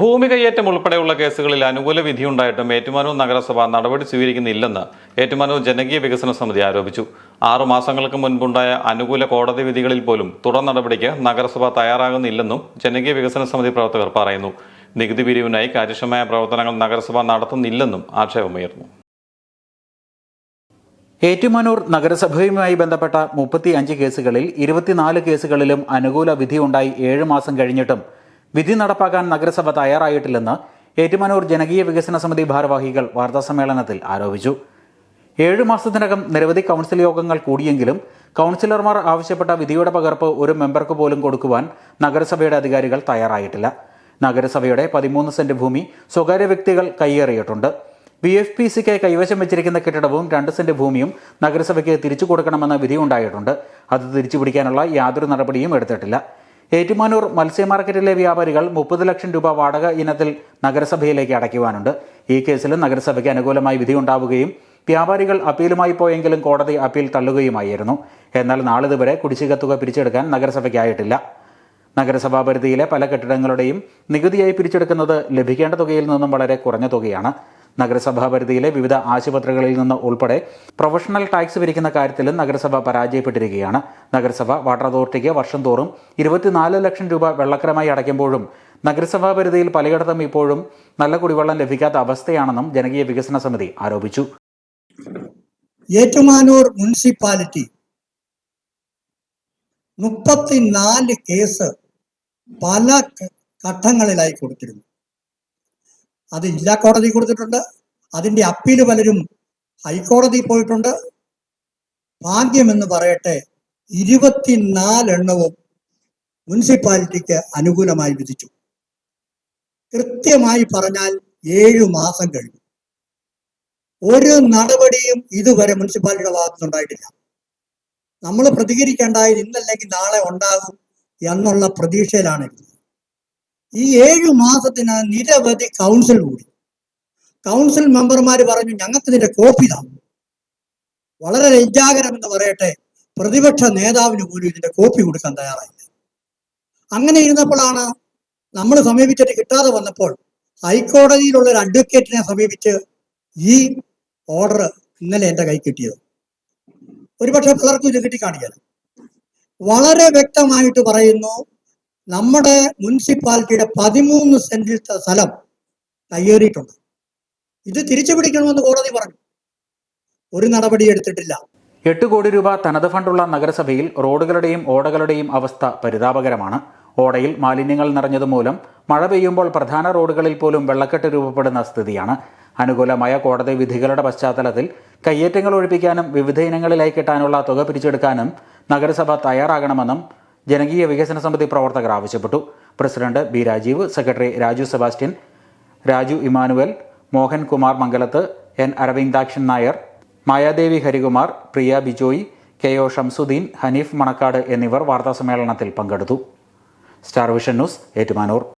ഭൂമി കയ്യേറ്റം ഉൾപ്പെടെയുള്ള കേസുകളിൽ അനുകൂല വിധിയുണ്ടായിട്ടും ഏറ്റുമാനൂർ നഗരസഭ നടപടി സ്വീകരിക്കുന്നില്ലെന്ന് ഏറ്റുമാനൂർ ജനകീയ വികസന സമിതി ആരോപിച്ചു. ആറു മാസങ്ങൾക്ക് മുൻപുണ്ടായ അനുകൂല കോടതി വിധികളിൽ പോലും തുടർ നടപടിക്ക് നഗരസഭ തയ്യാറാകുന്നില്ലെന്നും ജനകീയ വികസന സമിതി പ്രവർത്തകർ പറയുന്നു. നികുതി പിരിവിനായി കാര്യക്ഷമമായ പ്രവർത്തനങ്ങൾ നഗരസഭ നടത്തുന്നില്ലെന്നും ആക്ഷേപമുയർന്നു ഏറ്റുമാനൂർ നഗരസഭയുമായി ബന്ധപ്പെട്ട മുപ്പത്തി അഞ്ച് കേസുകളിൽ ഇരുപത്തിനാല് കേസുകളിലും അനുകൂല വിധിയുണ്ടായി ഏഴ് മാസം കഴിഞ്ഞിട്ടും വിധി നടപ്പാക്കാൻ നഗരസഭ തയ്യാറായിട്ടില്ലെന്ന് ഏറ്റുമാനൂർ ജനകീയ വികസന സമിതി ഭാരവാഹികൾ വാർത്താസമ്മേളനത്തിൽ ആരോപിച്ചു. ഏഴു മാസത്തിനകം നിരവധി കൗൺസിൽ യോഗങ്ങൾ കൂടിയെങ്കിലും കൗൺസിലർമാർ ആവശ്യപ്പെട്ട വിധിയുടെ പകർപ്പ് ഒരു മെമ്പർക്ക് പോലും കൊടുക്കുവാൻ നഗരസഭയുടെ അധികാരികൾ തയ്യാറായിട്ടില്ല. നഗരസഭയുടെ പതിമൂന്ന് സെന്റ് ഭൂമി സ്വകാര്യ വ്യക്തികൾ കൈയേറിയിട്ടുണ്ട്. ബി എഫ് പി സിക്ക് കൈവശം വെച്ചിരിക്കുന്ന കെട്ടിടവും രണ്ട് സെന്റ് ഭൂമിയും നഗരസഭയ്ക്ക് തിരിച്ചു കൊടുക്കണമെന്ന വിധിയുണ്ടായിട്ടുണ്ട് അത് തിരിച്ചുപിടിക്കാനുള്ള യാതൊരു നടപടിയും എടുത്തിട്ടില്ല. ഏറ്റുമാനൂർ മത്സ്യ മാർക്കറ്റിലെ വ്യാപാരികൾ മുപ്പത് ലക്ഷം രൂപ വാടക ഇനത്തിൽ നഗരസഭയിലേക്ക് അടയ്ക്കുവാനുണ്ട്. ഈ കേസിൽ നഗരസഭയ്ക്ക് അനുകൂലമായി വിധിയുണ്ടാവുകയും വ്യാപാരികൾ അപ്പീലുമായി പോയെങ്കിലും കോടതി അപ്പീൽ തള്ളുകയുമായിരുന്നു. എന്നാൽ നാളിതുവരെ കുടിശ്ശിക തുക പിരിച്ചെടുക്കാൻ നഗരസഭയ്ക്കായിട്ടില്ല. നഗരസഭാ പരിധിയിലെ പല കെട്ടിടങ്ങളുടെയും നികുതിയായി പിരിച്ചെടുക്കുന്നത് ലഭിക്കേണ്ട തുകയിൽ നിന്നും വളരെ കുറഞ്ഞ തുകയാണ്. നഗരസഭാ പരിധിയിലെ വിവിധ ആശുപത്രികളിൽ നിന്ന് ഉൾപ്പെടെ പ്രൊഫഷണൽ ടാക്സ് പിരിക്കുന്ന കാര്യത്തിലും നഗരസഭ പരാജയപ്പെട്ടിരിക്കുകയാണ്. നഗരസഭ വാട്ടർ അതോറിറ്റിക്ക് വർഷം തോറും ഇരുപത്തിനാല് ലക്ഷം രൂപ വെള്ളക്കരമായി അടയ്ക്കുമ്പോഴും നഗരസഭാ പരിധിയിൽ പലയിടത്തും ഇപ്പോഴും നല്ല കുടിവെള്ളം ലഭിക്കാത്ത അവസ്ഥയാണെന്നും ജനകീയ വികസന സമിതി ആരോപിച്ചു. ഏറ്റുമാനൂർ മുനിസിപ്പാലിറ്റി മുപ്പത്തിനാല് കേസ് പല ഘട്ടങ്ങളിലായി കൊടുത്തിരുന്നു. അത് ജില്ലാ കോടതി കൊടുത്തിട്ടുണ്ട്. അതിന്റെ അപ്പീൽ പലരും ഹൈക്കോടതി പോയിട്ടുണ്ട്. ഭാഗ്യമെന്ന് പറയട്ടെ ഇരുപത്തിനാലെണ്ണവും മുനിസിപ്പാലിറ്റിക്ക് അനുകൂലമായി വിധിച്ചു. കൃത്യമായി പറഞ്ഞാൽ ഏഴു മാസം കഴിഞ്ഞു. ഒരു നടപടിയും ഇതുവരെ മുനിസിപ്പാലിറ്റിയുടെ ഭാഗത്തുനിന്നുണ്ടായിട്ടില്ല. നമ്മൾ പ്രതികരിക്കേണ്ടായത് ഇന്നല്ലെങ്കിൽ നാളെ ഉണ്ടാകും എന്നുള്ള പ്രതീക്ഷയിലാണ് ഇരുന്നത് ഈ ഏഴു മാസത്തിന് നിരവധി കൗൺസിൽ കൂടി. കൗൺസിൽ മെമ്പർമാർ പറഞ്ഞു ഞങ്ങൾക്ക് ഇതിന്റെ കോപ്പി തന്നു വളരെ ലജ്ജാകരം എന്ന് പറയട്ടെ പ്രതിപക്ഷ നേതാവിന് പോലും ഇതിന്റെ കോപ്പി കൊടുക്കാൻ തയ്യാറായില്ല. അങ്ങനെ ഇരുന്നപ്പോഴാണ് നമ്മൾ സമീപിച്ചിട്ട് കിട്ടാതെ വന്നപ്പോൾ ഹൈക്കോടതിയിലുള്ള ഒരു അഡ്വക്കേറ്റിനെ സമീപിച്ച് ഈ ഓർഡർ ഇന്നലെ എന്റെ കൈ കിട്ടിയത്. ഒരുപക്ഷെ പലർക്കും ഇത് കിട്ടിക്കാണിക്കാൻ വളരെ വ്യക്തമായിട്ട് പറയുന്നു നമ്മുടെ മുനിസിപ്പാലിറ്റിയുടെ പതിമൂന്ന് സെന്റിൽ സ്ഥലം കയ്യേറിയിട്ടുണ്ട്. ഇത് തിരിച്ചു പിടിക്കണമെന്ന് കോടതി പറഞ്ഞു. ഒരു നടപടി എടുത്തിട്ടില്ല. എട്ട് കോടി രൂപ തനത് ഫണ്ടുള്ള നഗരസഭയിൽ റോഡുകളുടെയും ഓടകളുടെയും അവസ്ഥ പരിതാപകരമാണ്. ഓടയിൽ മാലിന്യങ്ങൾ നിറഞ്ഞതുമൂലം മഴ പെയ്യുമ്പോൾ പ്രധാന റോഡുകളിൽ പോലും വെള്ളക്കെട്ട് രൂപപ്പെടുന്ന സ്ഥിതിയാണ്. അനുകൂലമായ കോടതി വിധികളുടെ പശ്ചാത്തലത്തിൽ കയ്യേറ്റങ്ങൾ ഒഴിപ്പിക്കാനും വിവിധ ഇനങ്ങളിലായി കിട്ടാനുള്ള തുക പിരിച്ചെടുക്കാനും നഗരസഭ തയ്യാറാകണമെന്നും ജനകീയ വികസന സമിതി പ്രവർത്തകർ ആവശ്യപ്പെട്ടു. President B Rajeev secretary Raju Sebastian Raju Emmanuel Mohan Kumar Mangalath N Aravindakshan Nair Mayadevi Harikumar Priya Bijoy K O Shamsuddin Haneef Manakkad എന്നിവർ വാർത്താസമ്മേളനത്തിൽ പങ്കെടുത്തു. Star Vision News Ettumanoor.